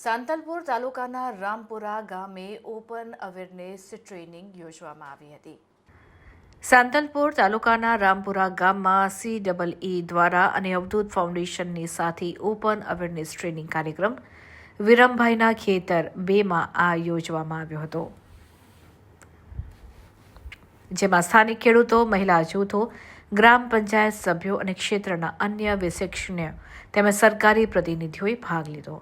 સાંતલપુર તાલુકાના રામપુરા ગામે open awareness training યોજવામાં આવી હતી. સાંતલપુર તાલુકાના રામપુરા ગામમાં સી ડબલ ઈ દ્વારા અને અવધૂત ફાઉન્ડેશનની સાથે ઓપન અવેરનેસ ટ્રેનિંગ કાર્યક્રમ વિરમભાઈના ખેતર બેમાં આ યોજવામાં આવ્યો હતો. જેમાં સ્થાનિક ખેડૂતો, મહિલા જૂથો, ગ્રામ પંચાયત સભ્યો અને ક્ષેત્રના અન્ય વિશેષજ્ઞ તેમજ સરકારી પ્રતિનિધિઓએ ભાગ લીધો.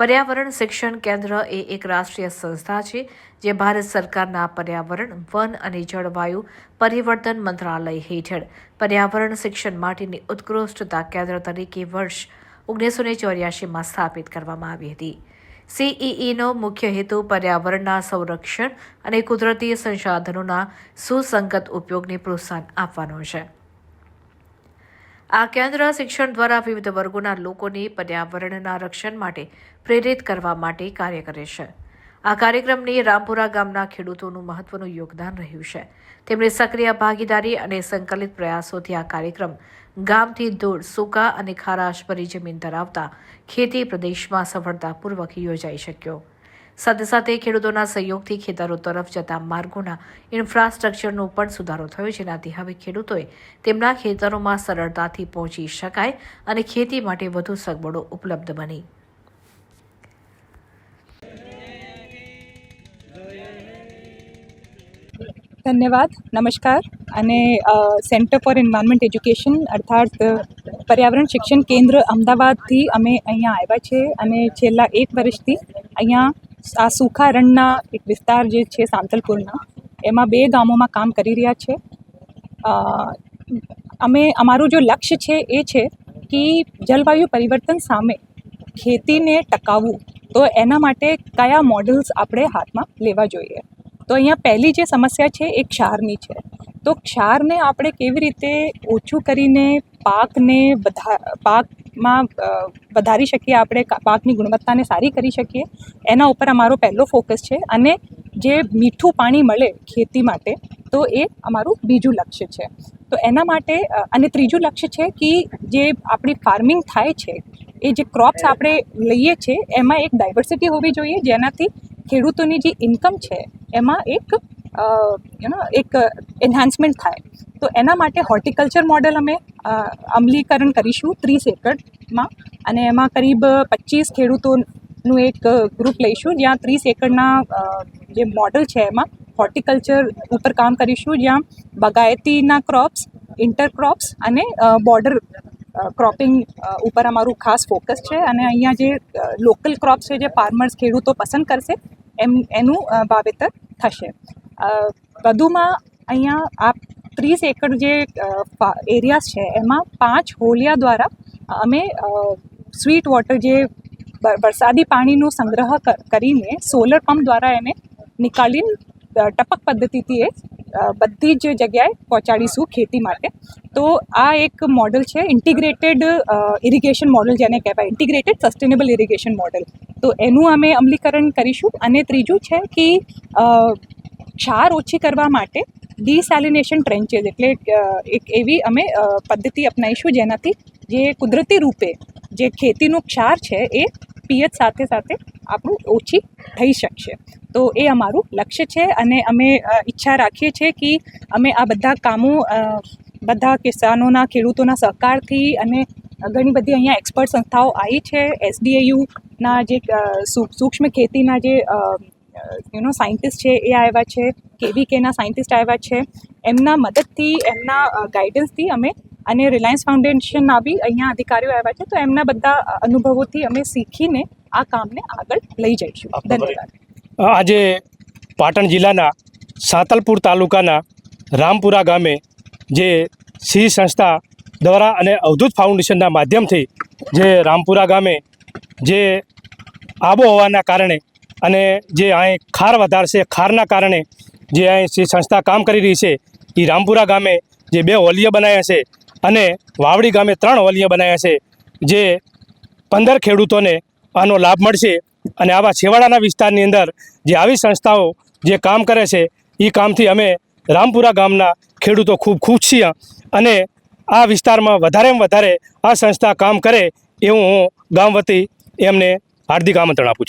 પર્યાવરણ શિક્ષણ કેન્દ્ર એ એક રાષ્ટ્રીય સંસ્થા છે, જે ભારત સરકારના પર્યાવરણ, વન અને જળવાયુ પરિવર્તન મંત્રાલય હેઠળ પર્યાવરણ શિક્ષણ માટેની ઉત્કૃષ્ટતા કેન્દ્ર તરીકે વર્ષ ઓગણીસો ને ચોર્યાસીમાં સ્થાપિત કરવામાં આવી હતી. સીઈઈનો મુખ્ય હેતુ પર્યાવરણના સંરક્ષણ અને કુદરતી સંસાધનોના સુસંગત ઉપયોગને પ્રોત્સાહન આપવાનો છે. આ કેન્દ્ર શિક્ષણ દ્વારા વિવિધ વર્ગોના લોકોને પર્યાવરણના રક્ષણ માટે પ્રેરિત કરવા માટે કાર્ય કરે છે. આ કાર્યક્રમને રામપુરા ગામના ખેડૂતોનું મહત્વનું યોગદાન રહ્યું છે. તેમણે સક્રિય ભાગીદારી અને સંકલિત પ્રયાસોથી આ કાર્યક્રમ ગામથી દૂર સૂકા અને ખારાશભરી જમીન ધરાવતા ખેતી પ્રદેશમાં સફળતાપૂર્વક યોજાઈ શક્યો. સાથે સાથે ખેડૂતોના સહયોગથી ખેતરો તરફ જતા માર્ગોના ઇન્ફ્રાસ્ટ્રક્ચરનો પણ સુધારો થયો જેનાથી હવે ખેડૂતોએ તેમના ખેતરોમાં સરળતાથી પહોંચી શકાય અને ખેતી માટે વધુ સગવડો ઉપલબ્ધ બની. ધન્યવાદ. નમસ્કાર. અને સેન્ટર ફોર એન્વાયરમેન્ટ એજ્યુકેશન અર્થાત પર્યાવરણ શિક્ષણ કેન્દ્ર અમદાવાદથી અમે અહીંયા આવ્યા છે અને છેલ્લા એક વર્ષથી અહીંયા આ સૂખા રણના એક વિસ્તાર જે છે સાંતલપુરના, એમાં બે ગામોમાં કામ કરી રહ્યા છે. અમે, અમારું જો લક્ષ્ય છે એ છે કે જલવાયુ પરિવર્તન સામે ખેતીને ટકાવવું, તો એના માટે કયા મોડલ્સ આપણે હાથમાં લેવા જોઈએ? તો અહીંયા પહેલી જે સમસ્યા છે એ ક્ષારની છે. તો ક્ષારને આપણે કેવી રીતે ઓછું કરીને પાકને બધા, પાકમાં વધારી શકીએ, આપણે પાકની ગુણવત્તાને સારી કરી શકીએ, એના ઉપર અમારો પહેલો ફોકસ છે. અને જે મીઠું પાણી મળે ખેતી માટે, તો એ અમારું બીજું લક્ષ્ય છે. તો એના માટે અને ત્રીજું લક્ષ્ય છે કે જે આપણી ફાર્મિંગ થાય છે, એ જે ક્રોપ્સ આપણે લઈએ છીએ એમાં એક ડાયવર્સિટી હોવી જોઈએ. જેનાથી ખેડૂતોની જે ઇન્કમ છે, એમાં એક યુ નો એક એન્હાન્સમેન્ટ થાય. તો એના માટે હોર્ટિકલ્ચર મોડેલ અમે અમલીકરણ કરીશું ત્રીસ એકડમાં અને એમાં કરીબ પચીસ ખેડૂતોનું એક ગ્રુપ લઈશું, જ્યાં ત્રીસ એકડના જે મોડલ છે એમાં હોર્ટિકલ્ચર ઉપર કામ કરીશું, જ્યાં બગાયતીના ક્રોપ્સ ઇન્ટરક્રોપ્સ અને બોર્ડર ક્રોપિંગ ઉપર અમારું ખાસ ફોકસ છે. અને અહીંયા જે લોકલ ક્રોપ્સ છે, જે ફાર્મર્સ ખેડૂતો પસંદ કરશે, એમ, એનું વાવેતર થશે. વધુમાં અહીંયા આ ત્રીસ એકર જે એરિયાસ છે, એમાં પાંચ હોલિયા દ્વારા અમે સ્વીટ વોટર જે વરસાદી પાણીનો સંગ્રહ કરીને સોલર પંપ દ્વારા એને નિકાલીને ટપક પદ્ધતિથી એ બધી જ જગ્યાએ પહોંચાડીશું ખેતી માટે. તો આ એક મોડલ છે ઇન્ટિગ્રેટેડ ઇરિગેશન મોડલ જેને કહેવાય. ઇન્ટિગ્રેટેડ સસ્ટેનેબલ ઇરિગેશન મોડલ તો એનું અમે અમલીકરણ કરીશું. અને ત્રીજું છે કે ક્ષાર ઓછી કરવા માટે ડિસેલિનેશન ટ્રેન્ચેસ એટલે એક એવી અમે પદ્ધતિ અપનાવીશું જેનાથી જે કુદરતી રૂપે જે ખેતીનું ક્ષાર છે એ પિયત સાથે સાથે આપણું ઓછી થઈ શકશે. તો એ અમારું લક્ષ્ય છે અને અમે ઈચ્છા રાખીએ છીએ કે અમે આ બધા કામો બધા કિસાનોના, ખેડૂતોના સહકારથી અને ઘણી બધી અહીંયા એક્સપર્ટ સંસ્થાઓ આવી છે એસડીએયુના જે સૂક્ષ્મ ખેતીના જે યુ નો સાયન્ટિસ્ટ છે એ આવ્યા છે કેવીકેના સાયન્ટિસ્ટ આવ્યા છે એમના મદદથી એમના ગાઈડન્સથી અમે અને રિલાયન્સ ફાઉન્ડેશનના બી અહીંયા અધિકારીઓ આવ્યા છે તો એમના બધા અનુભવોથી અમે શીખીને આ કામને આગળ લઈ જઈશું. ધન્યવાદ. આજે પાટણ જિલ્લાના સાતલપુર તાલુકાના રામપુરા ગામે જે સિંહ સંસ્થા દ્વારા અને અવધૂત ફાઉન્ડેશનના માધ્યમથી જે રામપુરા ગામે જે આબોહવાના કારણે અને જે અહીં ખાર વધારશે, ખારના કારણે જે અહીં જે સંસ્થા કામ કરી રહી છે એ રામપુરા ગામે જે બે હોલિયા બનાવ્યા છે અને વાવડી ગામે ત્રણ હોલિયા બનાવ્યા છે, જે પંદર ખેડૂતોને આનો લાભ મળશે અને આવા છેવાડાના વિસ્તારની અંદર જે આવી સંસ્થાઓ જે કામ કરે છે એ કામથી અમે રામપુરા ગામના ખેડૂતો ખૂબ ખુશ છીએ અને આ વિસ્તારમાં વધારેમાં વધારે આ સંસ્થા કામ કરે એવું હું ગામ વતી એમને હાર્દિક આમંત્રણ આપું છું.